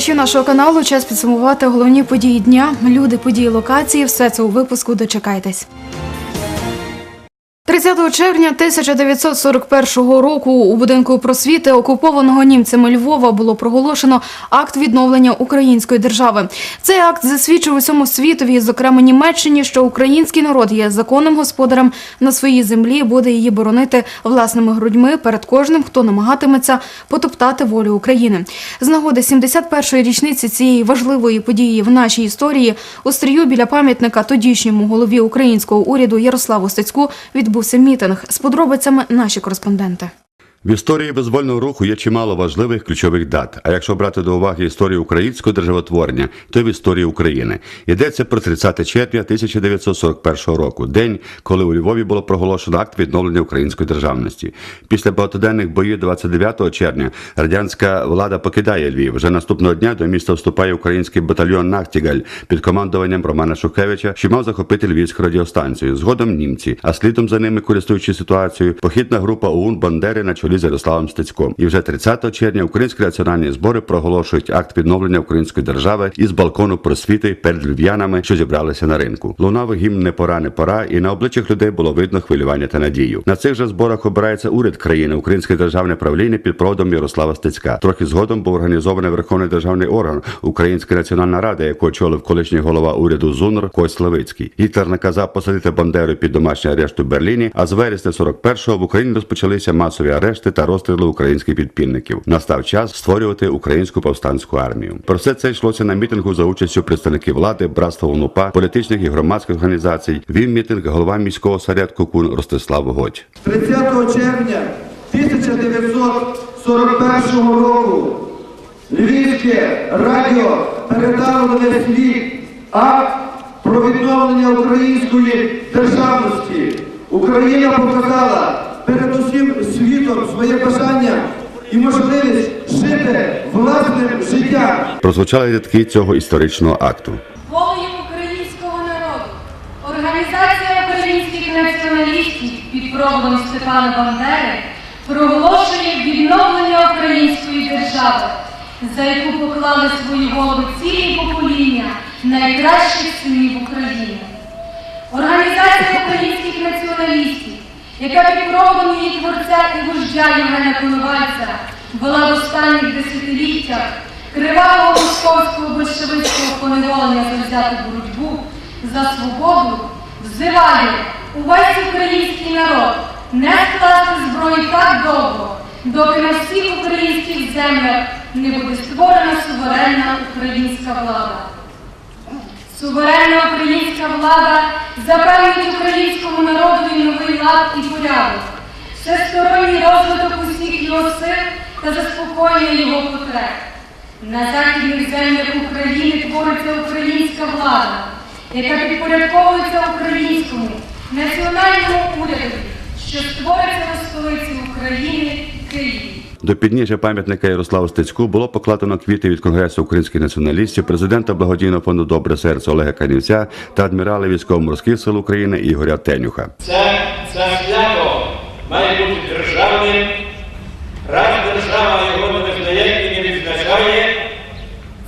глядачі нашого каналу. Час підсумувати головні події дня, люди, події, локації. Все це у випуску. Дочекайтесь. 30 червня 1941 року у будинку просвіти окупованого німцями Львова було проголошено акт відновлення української держави. Цей акт засвідчив усьому світові, зокрема Німеччині, що український народ є законним господарем на своїй землі, буде її боронити власними грудьми перед кожним, хто намагатиметься потоптати волю України. З нагоди 71-ї річниці цієї важливої події в нашій історії у стрію біля пам'ятника тодішньому голові українського уряду Ярославу Стецьку відбувся мітинг. З подробицями наші кореспонденти. В історії визвольного руху є чимало важливих ключових дат. А якщо брати до уваги історію українського державотворення, то в історії України йдеться про 30 червня 1941 року, день, коли у Львові було проголошено акт відновлення української державності. Після багатоденних боїв 29 червня радянська влада покидає Львів. Вже наступного дня до міста вступає український батальйон Нахтігаль під командуванням Романа Шухевича, що мав захопити львівську радіостанцію. Згодом німці, а слідом за ними, користуючись ситуацією, похідна група ОУН Бандери на чолі з Ярославом Стецьком. І вже 30 червня українські національні збори проголошують акт відновлення української держави із балкону просвіти перед львів'янами, що зібралися на ринку. Лунав гімн не пора, не пора, і на обличчях людей було видно хвилювання та надію. На цих же зборах обирається уряд країни, українське державне правління під проводом Ярослава Стецька. Трохи згодом був організований верховний державний орган Українська національна рада, яку очолив колишній голова уряду ЗУНР Кость Левицький. Гітлер наказав посадити Бандеру під домашній арешт у Берліні. А з вересня 41-го в Україні розпочалися масові арешти та розстріли українських підпільників. Настав час створювати українську повстанську армію. Про все це йшлося на мітингу за участю представників влади, братства УНУПА, політичних і громадських організацій. Вів мітинг голова міського осередку КУН Ростислав Готь. 30 червня 1941 року Львівське радіо передало на весь світ акт про відновлення української державності. Україна показала перед усім світом своє бажання і можливість жити власним життям. Прозвучали рядки цього історичного акту. волею українського народу, Організація українських націоналістів під проводом Степана Бандери проголошує відновлення української держави, за яку поклали свої голови цілі покоління найкращих синів України. Організація українських націоналістів, яка під проводом її творця і вождя Євгена Коновальця вела в останніх десятиліттях кривавого московського большевицького поневолення завзяту боротьбу за свободу, взиває увесь український народ не скласти зброї так довго, доки на всіх українських землях не буде створена суверенна українська влада. Суверенна українська влада запевнить українському народові новий лад і порядок, всесторонній розвиток усіх його сил та заспокоює його потреб. На західних землях України твориться українська влада, яка підпорядковується українському національному урядові, що створиться у столиці. До підніжжя пам'ятника Ярославу Стецьку було покладено квіти від Конгресу українських націоналістів, президента благодійного фонду Добре серце Олега Канівця та адмірала військово-морських сил України Ігоря Тенюха. Це, це свято має бути державним. Раз держава його не визнає і не відзначає,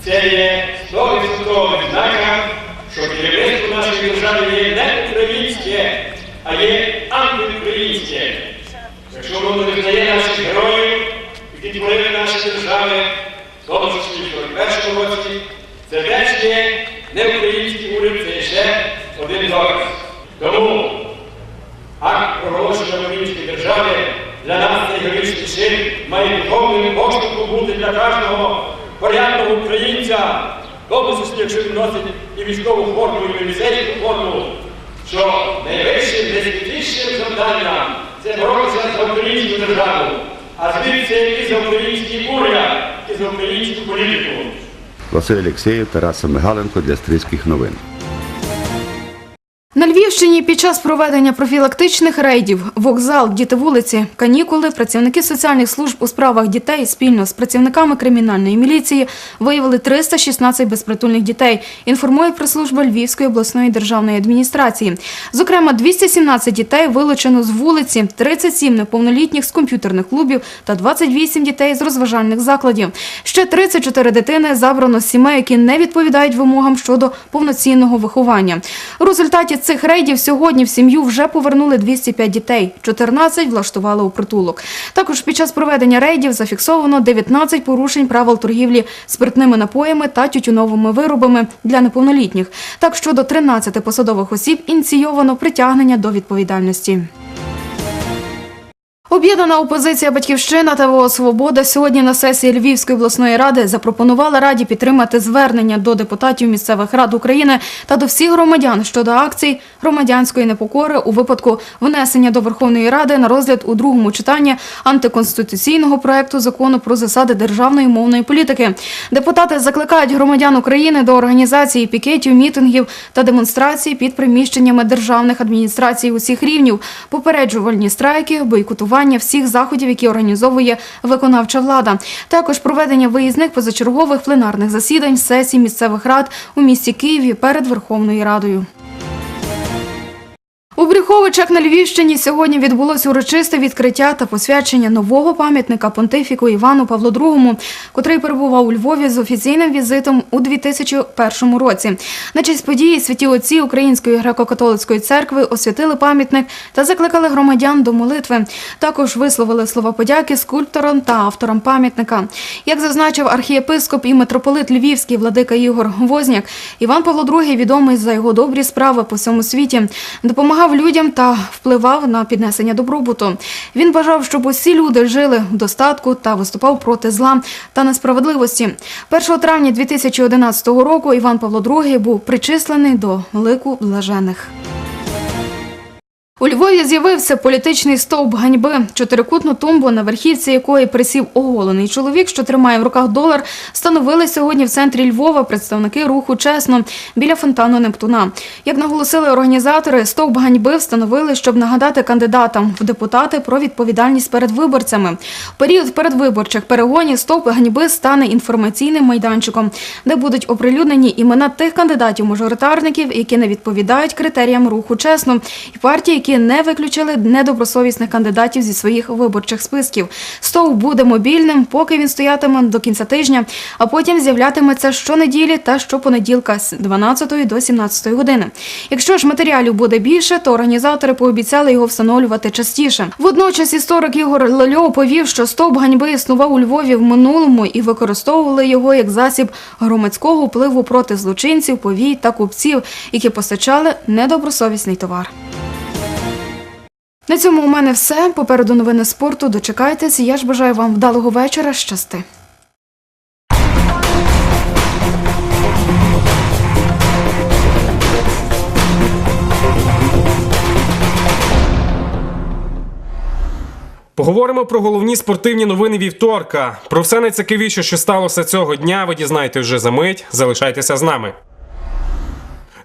це є 100% відзнака, що керівництво нашої держави є не українське, а є антиукраїнське. Якщо воно не визнає наших героїв, які творили наші держави, тому в 41 році, це є не український уряд, це ще один доказ. Тому Акт проголошення української держави для нас цей героїчний чин має духовним поштовхом бути для кожного порядного українця, тому якщо він носить і військову форму, і міліцейську форму, що найвищим, найсвітлішим завданням це боротися за українську державу, а звідси і за український уряд, і за українську політику. Василь Олексєєв, Тараса Мигаленко для Стрийських новин. Львівщині під час проведення профілактичних рейдів вокзал, діти вулиці, канікули, працівники соціальних служб у справах дітей спільно з працівниками кримінальної міліції виявили 316 безпритульних дітей. Інформує прес-служба Львівської обласної державної адміністрації. Зокрема, 217 дітей вилучено з вулиці, 37 неповнолітніх з комп'ютерних клубів та 28 дітей з розважальних закладів. Ще 34 дитини забрано з сімей, які не відповідають вимогам щодо повноцінного виховання. У результаті цих рейдів сьогодні в сім'ю вже повернули 205 дітей, 14 влаштували у притулок. Також під час проведення рейдів зафіксовано 19 порушень правил торгівлі спиртними напоями та тютюновими виробами для неповнолітніх. Так щодо 13 посадових осіб ініційовано притягнення до відповідальності. Об'єднана опозиція Батьківщина та ВО Свобода сьогодні на сесії Львівської обласної ради запропонувала раді підтримати звернення до депутатів місцевих рад України та до всіх громадян щодо акцій громадянської непокори у випадку внесення до Верховної Ради на розгляд у другому читанні антиконституційного проекту закону про засади державної мовної політики. Депутати закликають громадян України до організації пікетів, мітингів та демонстрацій під приміщеннями державних адміністрацій усіх рівнів, попереджувальні страйки, бойкотування всіх заходів, які організовує виконавча влада. Також проведення виїзних позачергових пленарних засідань сесій місцевих рад у місті Києві перед Верховною Радою. У Брюховичах на Львівщині сьогодні відбулося урочисте відкриття та посвячення нового пам'ятника понтифіку Івану Павлу II, котрий перебував у Львові з офіційним візитом у 2001 році. На честь події святі отці Української греко-католицької церкви освятили пам'ятник та закликали громадян до молитви. Також висловили слова подяки скульпторам та авторам пам'ятника. Як зазначив архієпископ і митрополит Львівський владика Ігор Возняк, Іван Павло II відомий за його добрі справи по всьому світі, допомагав людям та впливав на піднесення добробуту. Він бажав, щоб усі люди жили в достатку та виступав проти зла та несправедливості. 1 травня 2011 року Іван Павло II був причислений до лику блажених. У Львові з'явився політичний стовп ганьби. Чотирикутну тумбу, на верхівці якої присів оголений чоловік, що тримає в руках долар, встановили сьогодні в центрі Львова представники руху чесно біля фонтану Нептуна. Як наголосили організатори, стовп ганьби встановили, щоб нагадати кандидатам в депутати про відповідальність перед виборцями. В період передвиборчих перегонів стовп ганьби стане інформаційним майданчиком, де будуть оприлюднені імена тих кандидатів-мажоритарників, які не відповідають критеріям руху чесно, і партії, які не виключили недобросовісних кандидатів зі своїх виборчих списків. Стовп буде мобільним, поки він стоятиме до кінця тижня, а потім з'являтиметься щонеділі та щопонеділка з 12 до 17 години. Якщо ж матеріалів буде більше, то організатори пообіцяли його встановлювати частіше. Водночас історик Ігор Лельов повів, що стовп ганьби існував у Львові в минулому і використовували його як засіб громадського впливу проти злочинців, повій та купців, які постачали недобросовісний товар. На цьому у мене все. Попереду новини спорту. Дочекайтесь. Я ж бажаю вам вдалого вечора. Щасти. Поговоримо про головні спортивні новини вівторка. Про все найцікавіше, що сталося цього дня, ви дізнаєтесь вже за мить. Залишайтеся з нами.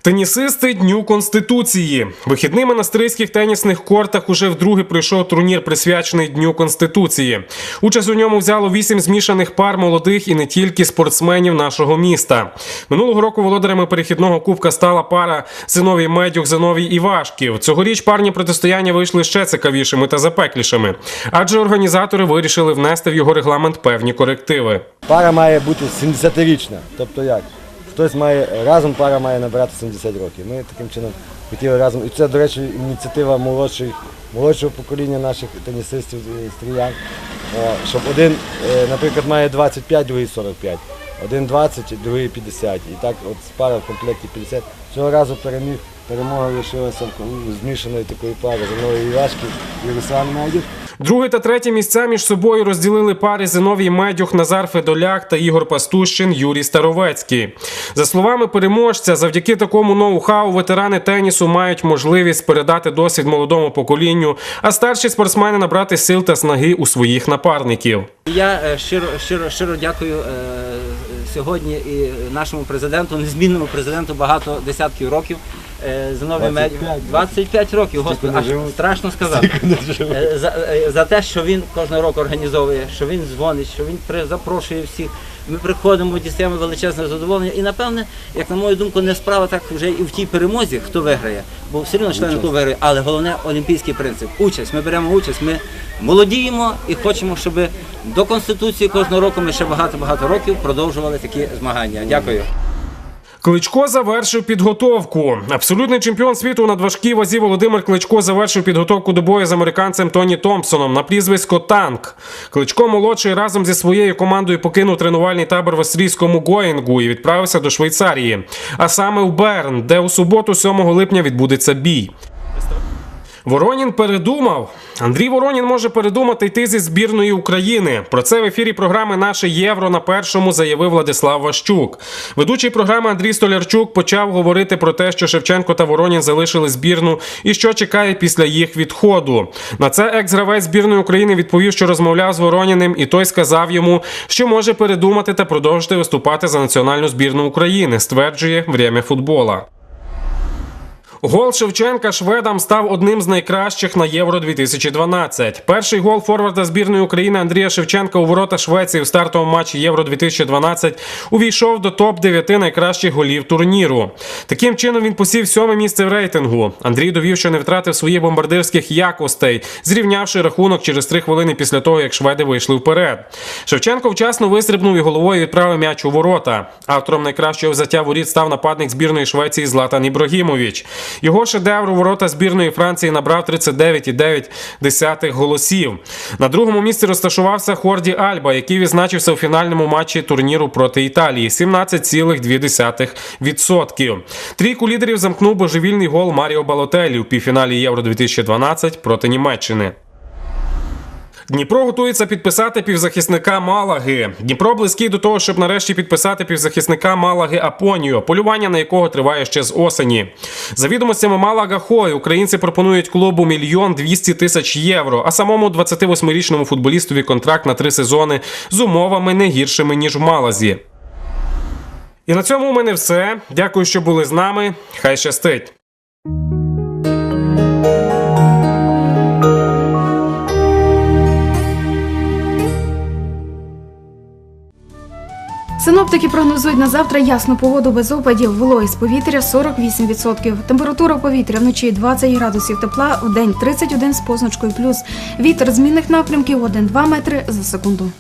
Тенісисти Дню Конституції. Вихідними на стрийських тенісних кортах уже вдруге пройшов турнір, присвячений Дню Конституції. Участь у ньому взяло вісім змішаних пар молодих і не тільки спортсменів нашого міста. Минулого року володарями перехідного кубка стала пара Зиновій Медюх, Зиновій Івашків. Цьогоріч парні протистояння вийшли ще цікавішими та запеклішими, адже організатори вирішили внести в його регламент певні корективи. Пара має бути 70-річна. Тобто як? Хтось має разом пара має набирати 70 років. Ми таким чином хотіли разом. І це, до речі, ініціатива молодшої, молодшого покоління наших тенісистів стріян. Щоб один, е, наприклад, має 25, другий 45. Один 20, другий 50. І так от пара в комплекті 50. Цього разу переміг, перемога лишилася змішаної такої пари Зинової Івашки і Руслан Медюк. Друге та третє місця між собою розділили пари Зиновій Медюх, Назар Федоляк та Ігор Пастущин, Юрій Старовецький. За словами переможця, завдяки такому ноу-хау ветерани тенісу мають можливість передати досвід молодому поколінню, а старші спортсмени набрати сил та снаги у своїх напарників. Я е, щиро, щиро, щиро дякую е, сьогодні і нашому президенту, незмінному президенту, багато десятків років. Е, Зиновію Мед- 25 років, господи, аж страшно сказати. Е, За, е, за те, що він кожного року організовує, що він дзвонить, що він при- запрошує всіх. Ми приходимо, дістаємо величезне задоволення. І напевне, як на мою думку, не справа так вже і в тій перемозі, хто виграє, бо все одно члени клубу виграє. Але головне олімпійський принцип. Участь. Ми беремо участь, ми молодіємо і хочемо, щоб до конституції кожного року ми ще багато-багато років продовжували такі змагання. Дякую. Кличко завершив підготовку. Абсолютний чемпіон світу у надважкій вазі Володимир Кличко завершив підготовку до бою з американцем Тоні Томпсоном на прізвисько Танк. Кличко молодший разом зі своєю командою покинув тренувальний табор в австрійському Гоїнгу і відправився до Швейцарії, а саме в Берн, де у суботу, 7 липня, відбудеться бій. Воронін передумав. Андрій Воронін може передумати йти зі збірної України. Про це в ефірі програми Наше Євро на першому заявив Владислав Ващук. Ведучий програми Андрій Столярчук почав говорити про те, що Шевченко та Воронін залишили збірну і що чекає після їх відходу. На це екс-гравець збірної України відповів, що розмовляв з Вороніним, і той сказав йому, що може передумати та продовжити виступати за національну збірну України. Стверджує «Время футбола. Гол Шевченка шведам став одним з найкращих на Євро 2012. Перший гол форварда збірної України Андрія Шевченка у ворота Швеції в стартовому матчі Євро 2012 увійшов до топ 9 найкращих голів турніру. Таким чином він посів сьоме місце в рейтингу. Андрій довів, що не втратив своїх бомбардирських якостей, зрівнявши рахунок через три хвилини після того, як шведи вийшли вперед. Шевченко вчасно вистрибнув і головою відправив м'яч у ворота. Автором найкращого взяття воріт став нападник збірної Швеції Златан Ібрагімович. Його шедевр у ворота збірної Франції набрав 39,9 голосів. На другому місці розташувався Хорді Альба, який відзначився у фінальному матчі турніру проти Італії 17,2%. Трійку лідерів замкнув божевільний гол Маріо Балотелі у півфіналі Євро 2012 проти Німеччини. Дніпро готується підписати півзахисника Малаги. Дніпро близький до того, щоб нарешті підписати півзахисника Малаги Апоніо, полювання на якого триває ще з осені. За відомостями Малага Хой, українці пропонують клубу мільйон двісті тисяч євро, а самому 28-річному футболістові контракт на три сезони з умовами не гіршими ніж в Малазі. І на цьому у мене все. Дякую, що були з нами. Хай щастить. Синоптики прогнозують на завтра ясну погоду без опадів, вологість повітря 48%. Температура повітря вночі 20 градусів тепла, в день 31 з позначкою плюс. Вітер змінних напрямків 1-2 метри за секунду.